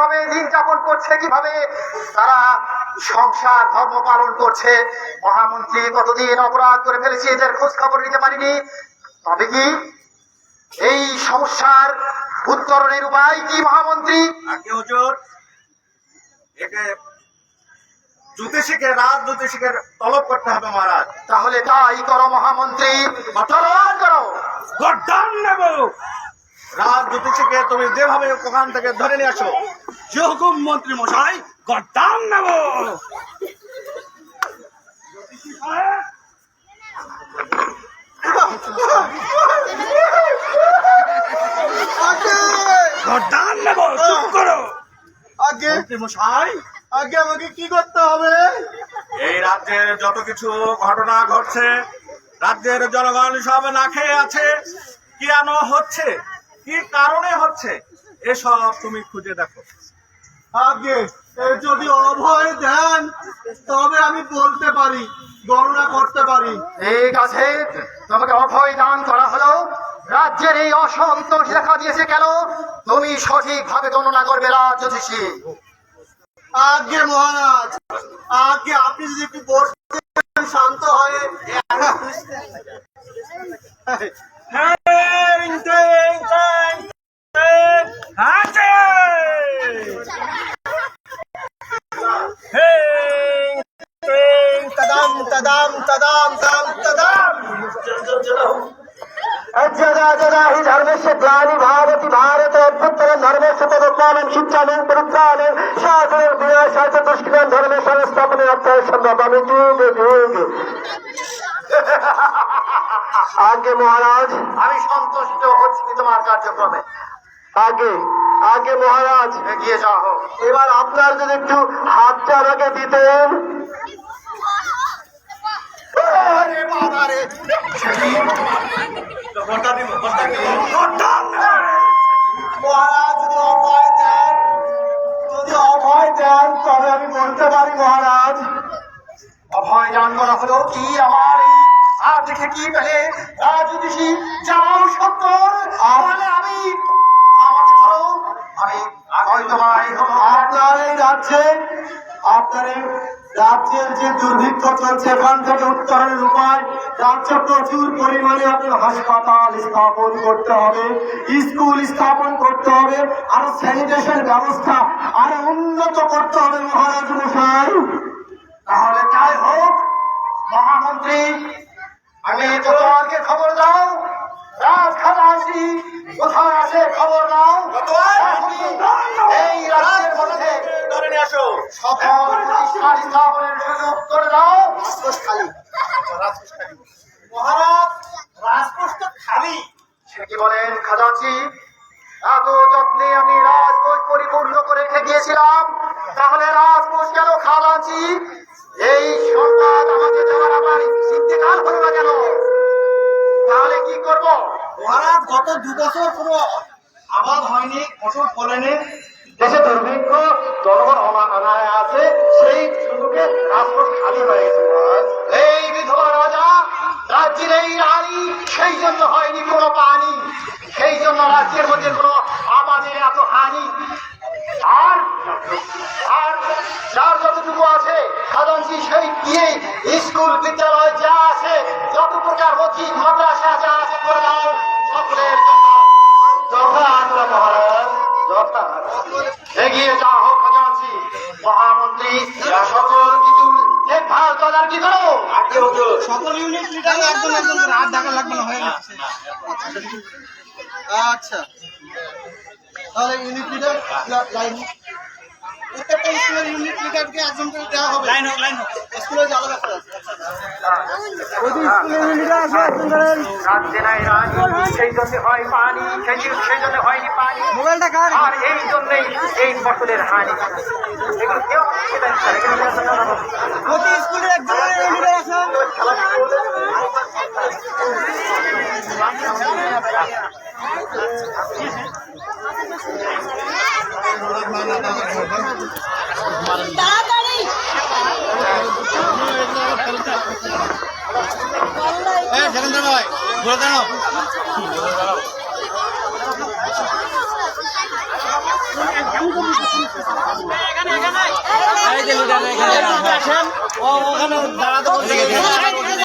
কীভাবে দিন যাপন করছে কীভাবে তারা সংসার ধর্ম পালন করছে মহামন্ত্রী কতদিন অপরাধ করে ফেলেছে এদের খোঁজ খবর নিতে পারিনি। তবে কি এই সমস্যার উত্তরণের উপায় কি মহামন্ত্রী? আগে হুজুর একে জ্যোতিষীকে রাজ জ্যোতিষীকে তলব করতে হবে মহারাজ। তাহলে তাই করো মহামন্ত্রী। করো। নেব। রাজ জ্যোতিষীকে তুমি যেভাবে ওখান থেকে ধরে নিয়ে আসো। যে হুকুম মন্ত্রী মশাই গড্ডান নেব। চুপ করো। আগে মন্ত্রী মশাই। আগে আমাকে কি করতে হবে? এই রাজ্যের যত কিছু ঘটনা ঘটছে রাজ্যের জনগণ সব না খেয়ে আছে। কেন হচ্ছে? কি কারণে হচ্ছে? এসব তুমি খুঁজে দেখো। আগে এ যদি অভয় দেন তবে আমি বলতে পারি গণনা করতে পারি। ঠিক আছে তোমাকে অভয় দান করা হলো। রাজ্যের এই অসন্তোষ দেখা দিয়েছে কেন? তুমি সঠিকভাবে গণনা করবে রাজ জ্যোতিষী আগে মহারাজ আগে আপনি যদি একটু বসতেন শান্ত হয়ে। تدام تدام تدام تدام అజ్జదాజదాహి ధర్మస్య గ్లాని భారతి భారత అభ్యుత్తరం ధర్మస్య తదుర్మానం శిక్షణం పురుత్రాన్ని శాస్త్ర వినాశాచ దృష్టిలో ధర్మ సంస్థాపన అర్థాయ సందర్భాన్ని జూగి జూగి আগে মহারাজ আমি সন্তুষ্ট হচ্ছি তোমার কার্যক্রমে আগে আগে মহারাজ এগিয়ে যাও এবার আপনার যদি একটু হাতটা আমাকে দিতেন মহারাজ, যদি অভয় দেন, যদি অভয় দেন, তবে আমি বলতে পারি মহারাজ, অভয় জানব না হলো কি আমার এই হাত দেখে কি পেলে? রাজ্যের যে দুর্ভিক্ষ চলছে এখান থেকে উত্তরের উপায়, রাজ্যে প্রচুর পরিমাণে আপনার হাসপাতাল স্থাপন করতে হবে, স্কুল স্থাপন করতে হবে, আরও স্যানিটেশন ব্যবস্থা আরও উন্নত করতে হবে মহারাজ মশাই। তাহলে তাই হোক, মহামন্ত্রী, আমি মহারাজ রাজকোষ খালি বলেন খাজাঞ্চি এত যত্নে আমি রাজকোষ পরিপূর্ণ করে রেখে গিয়েছিলাম তাহলে রাজকোষ কেন খাজাঞ্চি এই সংবাদ আমাকে দেওয়ার আমার ইন্তেকাল হলো না কেন তাহলে কি করব মহারাজ গত দু বছর কোনো আবাদ হয়নি, ফসল ফলেনি। দেশে দুর্ভিক্ষ স্কুল বিদ্যালয় যা আছে যত প্রকার মসজিদ মাদ্রাসা যা আছে করে দাও। সকলের জন্য যথার্থ মহারাজ যথার্থ এগিয়ে যা হোক খাজাঞ্চি। মহামন্ত্রী এরা সকল কিছু দেখভাল তদারকি করো? আগে হুজুর সকল ইউনিট লিডার একজন একজন রাত ঢাকা লাগবে না হয়ে গেছে। আচ্ছা। তাহলে ইউনিট লিডার লাইন। প্রত্যেকটা স্কুলের ইউনিট লিডারকে একজন করে দেওয়া হবে। লাইন হোক লাইন হোক। মোবাইলটা কার? আর এই জন্যই এই ফসলের হানি প্রতি স্কুলের একজন লিডার আছে। তাড়াতাড়ি এই দাঁড়াও। ঘুরে দাঁড়াও এখানে। এখানে। ও ওখানে